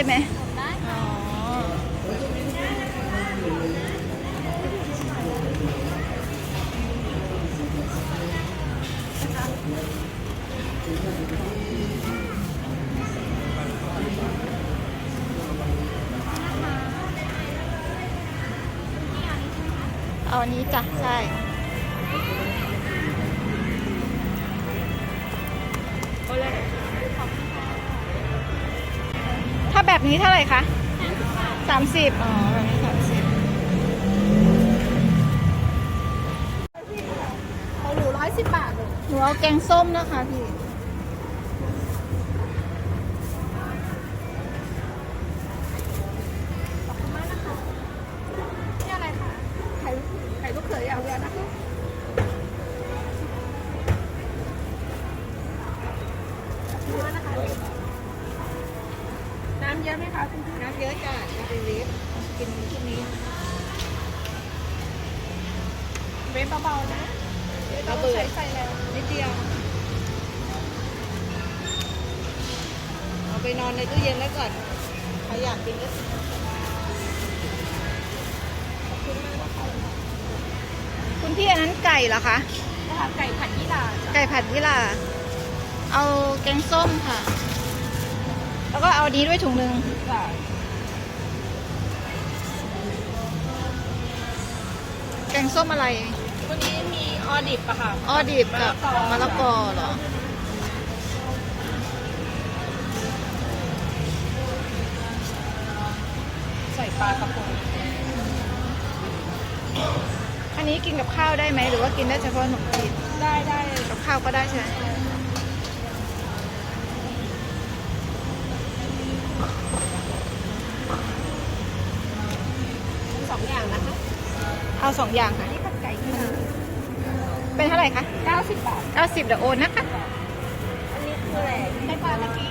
ใช่ไหมอ๋อเอาอันนี้จ้ะ ใช่าแบบนี้เท่าไหร่คะสามสิบอ๋อแบบนี้สามสิบของหนูร้อยสิบบาทเลยหนูเอาแกงส้มนะคะพี่นี่อะไรคะำเยอะไหมคะคุณพี่น้ำเยอะจ้ะจะเป็นเวฟกินพวกนี้เวฟเบาๆนะเดี๋ยวเราใช้ไฟแรงนิดเดียว เอาไปนอนในตู้เย็นแล้วก่อนใครอยากกินก็คุณพี่อันนั้นไก่เหรอคะนะคะไก่ผัดยี่หร่าจ้ะไก่ผัดยี่หร่าเอาแกงส้มค่ะ แล้วก็เอาดีด้วยถุงหนึ่งจ้ะแกงส้มอะไร วันนี้มีออดิบอะค่ะอ้อดิบกับมะละกอเหรอ ใส่ปลากระพงอันนี้กินกับข้าวได้ไหมหรือว่ากินได้เฉพาะขนมจีนได้ได้กับข้าวก็ได้ใช่ไหม สองอย่างนะคะ เอาสองอย่างค่ะอันนี้ผัดไก่ยี่หร่าเป็นเท่าไหร่คะเก้าสิบบาท90เดี๋ยวโอนนะคะ อันนี้คืออะไรไส้ปลาตะกี้